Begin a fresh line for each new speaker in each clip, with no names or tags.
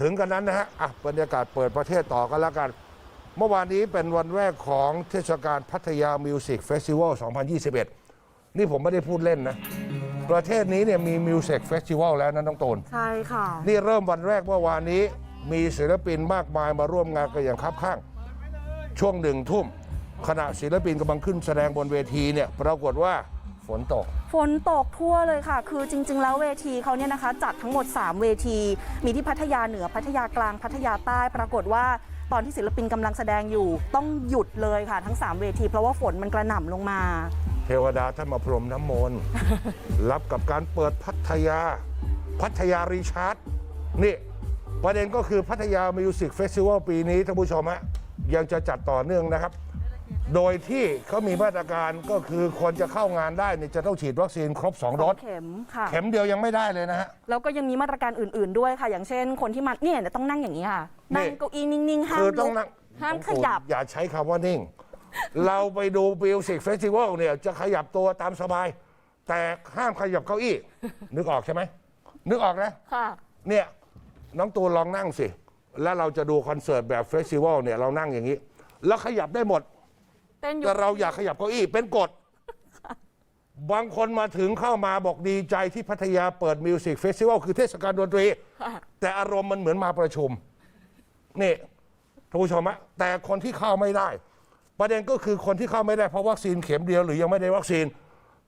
ถึงกันนั้นนะฮะอะบรรยากาศเปิดประเทศต่อกันแล้วกัน เมื่อวานนี้เป็นวันแรกของเทศกาลพัทยามิวสิกเฟสติวัล 2021 นี่ผมไม่ได้พูดเล่นนะ ประเทศนี้เนี่ยมีมิวสิกเฟสติวัลแล้วนะน้องตูน
ใช่ค่ะ
นี่เริ่มวันแรกเมื่อวานนี้ มีศิลปินมากมายมาร่วมงานกันอย่างคับข้าง ช่วงหนึ่งทุ่มขณะศิลปินกำลังขึ้นแสดงบนเวทีเนี่ยปรากฏว่า ฝนตก
ฝนตกทั่วเลยค่ะ คือจริง ๆ แล้วเวทีเขาเนี่ยนะคะ จัดทั้งหมด 3 เวที มีที่พัทยาเหนือพัทยากลางพัทยาใต้ปรากฏว่าตอนที่ศิลปินกำลังแสดงอยู่ ต้องหยุดเลยค่ะ ทั้ง 3 เวที เพราะว่าฝนมันกระหน่ำลงมา
เทวดาท่านมาพรมน้ำมนต์รับกับการเปิดพัทยา พัทยารีชาร์ดนี่ ประเด็นก็คือพัทยามิวสิกเฟสติวัลปีนี้ท่านผู้ชมฮะยังจะจัดต่อเนื่องนะครับ โดยที่เขามีมาตรการก็คือคนจะเข้างานได้เนี่ยจะต้องฉีดวัคซีนครบ2โดส
เข็มค่ะ
เข็มเดียวยังไม่ได้เลยนะฮะ
แล้วก็ยังมีมาตรการอื่น ๆด้วยค่ะ อย่างเช่น คนที่มาเนี่ยต้องนั่งอย่างนี้ค่ะ
นี่
นั่งเก้าอี้นิ่งๆห้าม
คือต้
ลุ
อง
ก
นั่ง
ห้ามขยับ
อย่าใช้คำว่านิ่ง เราไปดูมิวสิกเฟสติวัลเนี่ยจะขยับตัวตามสบาย แต่ห้ามขยับเก้าอี้ นึกออกใช่ไหม นึกออกนะ
ค่ะ
เนี่ยน้องตูนลองนั่งสิ แล้วเราจะดูคอนเสิร์ตแบบเฟสติวัลเนี่ยเรานั่งอย่างนี้ แล้วขยับได้หมด
เต้นอยู่
แต่เราอยากขยับเก้าอี้เป็นกฎ บางคนมาถึงเข้ามาบอกดีใจที่พัทยาเปิดมิวสิกเฟสติวัลคือเทศกาลดนตรี
ค่ะ
แต่อารมณ์มันเหมือนมาประชุม นี่ท่านผู้ชมฮะแต่คนที่เข้าไม่ได้ ประเด็นก็คือคนที่เข้าไม่ได้เพราะวัคซีนเข็มเดียวหรือยังไม่ได้วัคซีน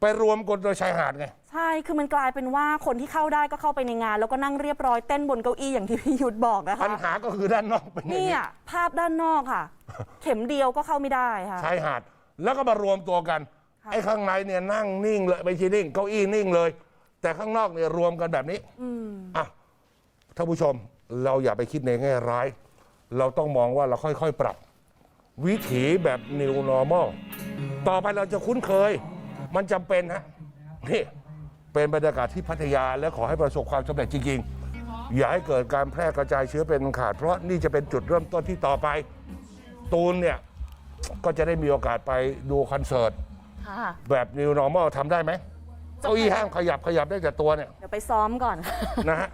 ไปรวมกันโดยชายหาดไง
ใช่ คือมันกลายเป็นว่าคนที่เข้าได้ก็เข้าไปในงาน แล้วก็นั่งเรียบร้อยเต้นบนเก้าอี้อย่างที่พี่ยุทธบอกนะคะ
ปัญหาก็คือด้านนอกเป็นอย่าง
นี่
นี้
อะภาพด้านนอกค่ะ เข็มเดียวก็เข้าไม่ได้ค่ะ
ชายหาด แล้วก็มารวมตัวกัน
ค่ะ
ไอ้ข้างในเนี่ยนั่งนิ่งเลยไม่ใช่นิ่งเก้าอี้นิ่งเลย แต่ข้างนอกเนี่ยรวมกันแบบนี้อะท่านผู้ชมเราอย่าไปคิดในแง่ร้าย เราต้องมองว่าเราค่อยๆปรับ วิถีแบบ new normal ต่อไปเราจะคุ้นเคย มันจำเป็นฮะนี่เป็นบรรยากาศที่พัทยาและขอให้ประสบความสำเร็จจริง ๆ อย่าให้เกิดการแพร่กระจายเชื้อเป็นอันขาด เพราะนี่จะเป็นจุดเริ่มต้นที่ต่อไป ตูนเนี่ย ก็จะได้มีโอกาสไปดูคอนเสิร์ต
ค่ะ
แบบ new normal ทำได้ไหมเก้าอี้ห้ามขยับขยับได้แต่ตัวเนี่ย
เดี๋ยวไปซ้อมก่อน
นะฮะ